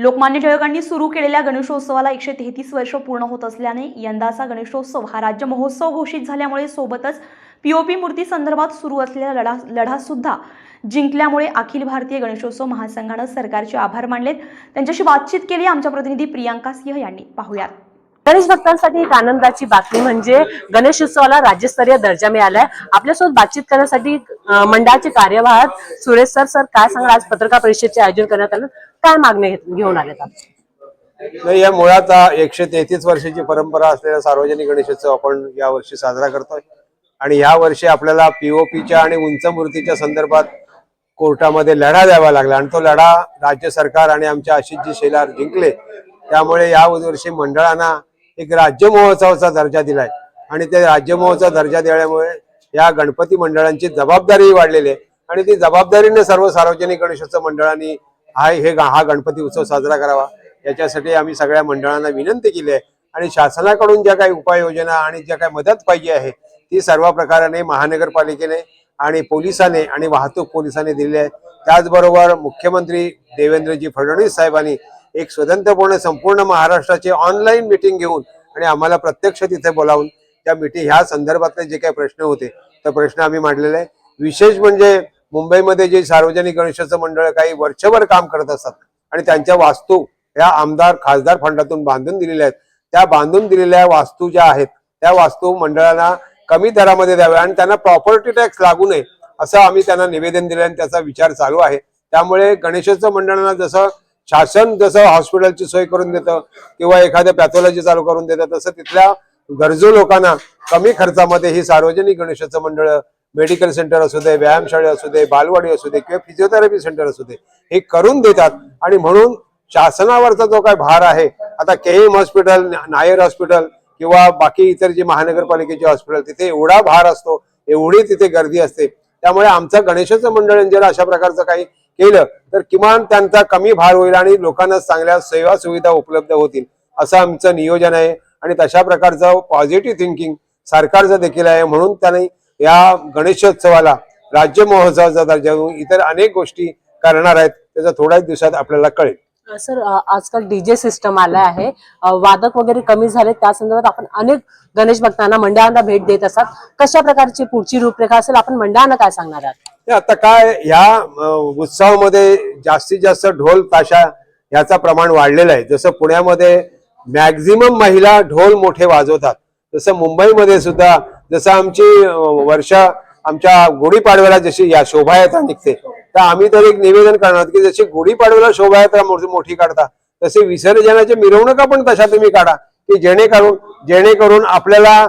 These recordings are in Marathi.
लोकमान्य टिळकांनी सुरू केलेल्या गणेशोत्सवाला एकशे तेहतीस वर्ष पूर्ण होत असल्याने यंदाचा गणेशोत्सव हा राज्य महोत्सव घोषित झाल्यामुळे सोबतच पीओपी मूर्ती संदर्भात सुरू असलेला लढा लढा सुद्धा जिंकल्यामुळे अखिल भारतीय गणेशोत्सव महासंघानं सरकारचे आभार मानलेत. त्यांच्याशी बातचीत केली आमच्या प्रतिनिधी प्रियांका सिंह यांनी. पाहुयात. गणेश भक्तांसाठी एक आनंदाची बातमी म्हणजे गणेश उत्सवाला राज्यस्तरीय दर्जा मिळालाय. आपल्यासोबत बातचीत करण्यासाठी मंडळाचे कार्यवाह सुरेश सर सर काय सांगा आज पत्रकार परिषदेचे आयोजन करण्यात आलं. काय मागणी घेऊन आलेत नाही या मुळात एकशे तेहतीस वर्षाची परंपरा असलेला सार्वजनिक गणेशोत्सव आपण या वर्षी साजरा करतोय. आणि या वर्षी आपल्याला पीओपीच्या आणि उंच मूर्तीच्या संदर्भात कोर्टामध्ये लढा द्यावा लागला. आणि तो लढा राज्य सरकार आणि आमच्या आशिषजी शेलार जिंकले. त्यामुळे या वर्षी मंडळांना एक राज्य महोत्सवाचा दर्जा दिलाय. आणि ते राज्य महोत्सव दर्जा दिल्यामुळे या गणपती मंडळांची जबाबदारी वाढलेली आहे. आणि ती जबाबदारीने सर्व सार्वजनिक गणेशोत्सव मंडळांनी हा हे हा गणपती उत्सव साजरा करावा. याच्यासाठी आम्ही सगळ्या मंडळांना विनंती केली आहे. आणि शासनाकडून ज्या काही उपाययोजना आणि ज्या काही मदत पाहिजे आहे ती सर्व प्रकाराने महानगरपालिकेने आणि पोलिसांनी आणि वाहतूक पोलिसांनी दिलेली आहे. त्याचबरोबर मुख्यमंत्री देवेंद्रजी फडणवीस साहेबांनी एक स्वतंत्रपणे संपूर्ण महाराष्ट्राची ऑनलाईन मिटिंग घेऊन आणि आम्हाला प्रत्यक्ष तिथे बोलावून त्या मिटिंग ह्या संदर्भातले जे काही प्रश्न होते तर प्रश्न आम्ही मांडलेले आहे. विशेष म्हणजे मुंबईमध्ये जे सार्वजनिक गणेशोत्सव मंडळ काही वर्षभर काम करत असतात आणि त्यांच्या वास्तू या आमदार खासदार फंडातून बांधून दिलेल्या आहेत. त्या बांधून दिलेल्या वास्तू ज्या आहेत त्या वास्तू मंडळांना कमी दरामध्ये द्याव्या आणि त्यांना प्रॉपर्टी टॅक्स लागू नये असं आम्ही त्यांना निवेदन दिलं आणि त्याचा विचार चालू आहे. त्यामुळे गणेशोत्सव मंडळांना जसं शासन जसं हॉस्पिटलची सोय करून देतं किंवा एखाद्या पॅथॉलॉजी चालू करून देतं तसं तिथल्या गरजू लोकांना कमी खर्चामध्ये ही सार्वजनिक गणेशोत्सव मंडळ मेडिकल सेंटर असू दे व्यायामशाळा असू दे बालवाडी असू दे किंवा फिजिओथेरपी सेंटर असू दे हे करून देतात. आणि म्हणून शासनावरचा जो काही भार आहे आता केएम हॉस्पिटल नायर हॉस्पिटल किंवा बाकी इतर जे महानगरपालिकेचे हॉस्पिटल तिथे एवढा भार असतो एवढी तिथे गर्दी असते. त्यामुळे आमचं गणेशोत्सव मंडळ जर अशा प्रकारचं काही केलं तर किमान त्यांचा कमी भार होईल आणि लोकांना चांगल्या सेवा सुविधा उपलब्ध होतील असं आमचं नियोजन आहे. आणि तशा प्रकारचं पॉझिटिव्ह थिंकिंग सरकारचं देखील आहे. म्हणून त्याने या गणेशोत्सवाला राज्य महोत्सवाचा दर्जा देऊन इतर अनेक गोष्टी करणार आहेत त्याचा थोड्याच दिवसात आपल्याला कळेल. सर आजकाल डीजे सिस्टम आलं आहे. वादक वगैरे कमी झाले त्या संदर्भात आपण अनेक गणेश भक्तांना मंडळांना भेट देत असतात. कशा प्रकारची पुढची रूपरेखा असेल? आपण मंडळांना काय सांगणार आहात? आता काय ह्या उत्सवामध्ये जास्तीत जास्त ढोल ताशा याचा प्रमाण वाढलेलं आहे. जसं पुण्यामध्ये मॅक्झिमम महिला ढोल मोठे वाजवतात. जसं मुंबईमध्ये सुद्धा जसं आमची वर्षा वर्ष आमच्या गुढीपाडव्याला जशी या शोभायात्रा निघते तर आम्ही तर एक निवेदन करणार की जशी गुढीपाडव्याला शोभायात्रा मोठी काढता तसे विसर्जनाच्या मिरवणुका पण तशा तुम्ही काढा की जेणेकरून जेणेकरून आपल्याला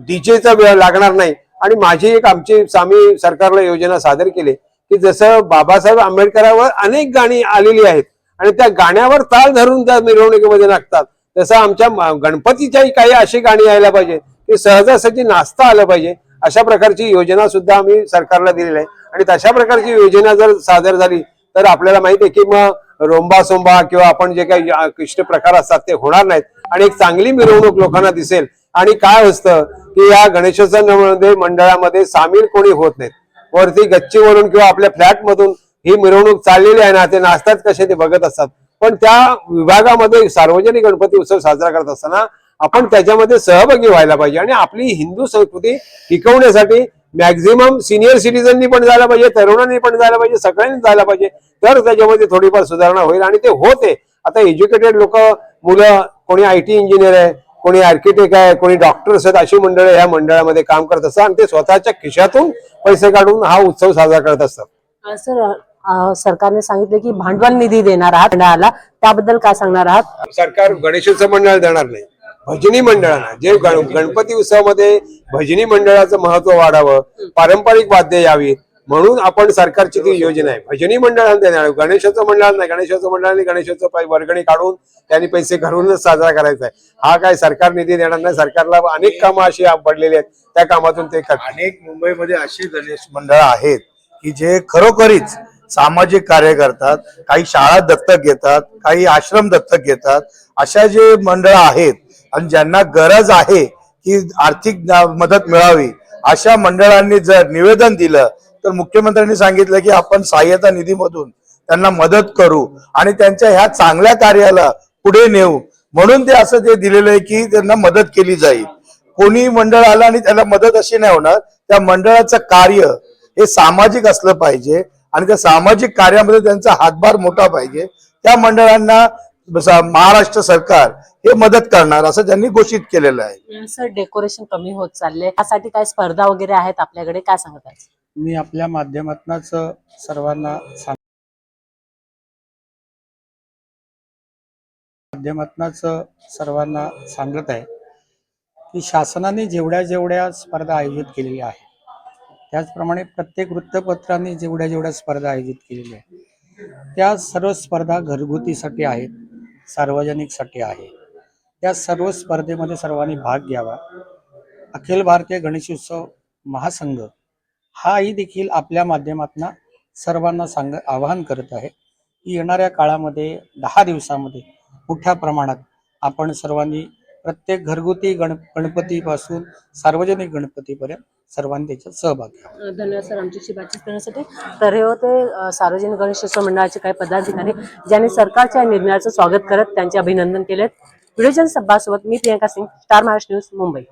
डीजेचा वेळ लागणार नाही. आणि माझी एक आमची आम्ही सरकारला योजना सादर केली की जसं बाबासाहेब आंबेडकरांवर अनेक गाणी आलेली आहेत आणि त्या गाण्यावर ताल धरून त्या मिरवणुकीमध्ये लागतात तसं आमच्या गणपतीच्याही काही अशी गाणी यायला पाहिजे की सहजासहजी नाचता आलं पाहिजे अशा प्रकारची योजना सुद्धा आम्ही सरकारला दिलेली आहे. आणि तशा प्रकारची योजना जर सादर झाली तर आपल्याला माहिती आहे की मग रोंबा सोंबा किंवा आपण जे काही अ, प्रकार असतात ते होणार नाहीत. आणि एक चांगली मिरवणूक लोकांना दिसेल. आणि काय असतं की या गणेशोत्सवामध्ये मंडळामध्ये सामील कोणी होत नाहीत. वरती गच्चीवरून किंवा आपल्या फ्लॅट मधून ही मिरवणूक चाललेली आहे ना ते नाचतात कसे ते बघत असतात. पण त्या विभागामध्ये सार्वजनिक गणपती उत्सव साजरा करत असताना आपण त्याच्यामध्ये सहभागी व्हायला पाहिजे आणि आपली हिंदू संस्कृती टिकवण्यासाठी मॅक्झिमम सिनियर सिटीजननी पण जायला पाहिजे तरुणांनी पण जायला पाहिजे सगळ्यांनी जायला पाहिजे. तर त्याच्यामध्ये थोडीफार सुधारणा होईल आणि ते होते. आता एज्युकेटेड लोक मुलं कोणी आय टी इंजिनियर आहे कोणी आर्किटेक्ट आहे कोणी डॉक्टर्स आहेत अशी मंडळं ह्या मंडळामध्ये काम करत असतात आणि ते स्वतःच्या खिशातून पैसे काढून हा उत्सव साजरा करत असतात. सर सरकारने सांगितले की भांडवल निधी देणार आहात मंडळाला त्याबद्दल काय सांगणार आहात? सरकार गणेशोत्सव मंडळ देणार नाही. भजनी मंडळांना जे गण- गणपती उत्सवामध्ये भजनी मंडळाचं महत्त्व वाढावं पारंपरिक वाद्य यावीत म्हणून आपण सरकारची ती योजना आहे. भजनी मंडळांना देणार गणेशोत्सव मंडळांना नाही गणेशोत्सव मंडळांनी गणेशोत्सव पै- वर्गणी काढून त्यांनी पैसे घरूनच साजरा करायचा आहे. हा काय सरकार निधी देणार नाही सरकारला अनेक कामं अशी पडलेली आहेत त्या कामातून ते करतात अनेक मुंबईमध्ये अशी गणेश मंडळ आहेत की जे खरोखरीच सामाजिक कार्य करतात काही शाळा दत्तक घेतात काही आश्रम दत्तक घेतात अशा जे मंडळ आहेत आणि ज्यांना गरज आहे की आर्थिक मदत मिळावी अशा मंडळांनी जर निवेदन दिलं तर मुख्यमंत्र्यांनी सांगितलं की आपण सहाय्यता निधीमधून त्यांना मदत करू आणि त्यांच्या ह्या चांगल्या कार्याला पुढे नेऊ. म्हणून ते असं ते दिलेलं आहे की त्यांना मदत केली जाईल. कोणी मंडळ आलं आणि त्याला मदत अशी नाही होणार त्या मंडळाचं कार्य हे सामाजिक असलं पाहिजे आणि त्या सामाजिक कार्यामध्ये त्यांचा हातभार मोठा पाहिजे. त्या मंडळांना महाराष्ट्र सरकार हे मदत करणार असं त्यांनी घोषित केलेलं आहे. सर डेकोरेशन कमी होत चाललंय. त्यासाठी काय स्पर्धा वगैरे आहेत आपल्याकडे? काय सांगत आहे मी आपल्या माध्यमातूनच सर्वांना सांग माध्यमातूनच सर्वांना सांगत आहे की शासनाने जेवढ्या जेवढ्या स्पर्धा आयोजित केलेल्या आहेत त्याचप्रमाणे प्रत्येक वृत्तपत्रांनी जेवढ्या जेवढ्या स्पर्धा आयोजित केलेल्या आहेत त्या सर्व स्पर्धा घरगुतीसाठी आहेत. सार्वजनिकसाठी आहे. त्या सर्व स्पर्धेमध्ये सर्वांनी भाग घ्यावा. अखिल भारतीय गणेशोत्सव महासंघ हाही देखील आपल्या माध्यमातून सर्वांना सांग आवाहन करत आहे की येणाऱ्या काळामध्ये दहा दिवसामध्ये मोठ्या प्रमाणात आपण सर्वांनी प्रत्येक घरगुती गण गणपतीपासून सार्वजनिक गणपतीपर्यंत सर्वांनी त्याच्यात सहभाग घ्यावा. धन्यवाद सर आमच्याशी बातचीत करण्यासाठी तर हे होते सार्वजनिक गणेशोत्सव मंडळाचे काही पदाधिकारी ज्यांनी सरकारच्या निर्णयाचं स्वागत करत त्यांचे अभिनंदन केले व्हिडिओजन सभासोबत मी प्रियंका सिंग स्टार महाराष्ट्र न्यूज मुंबई.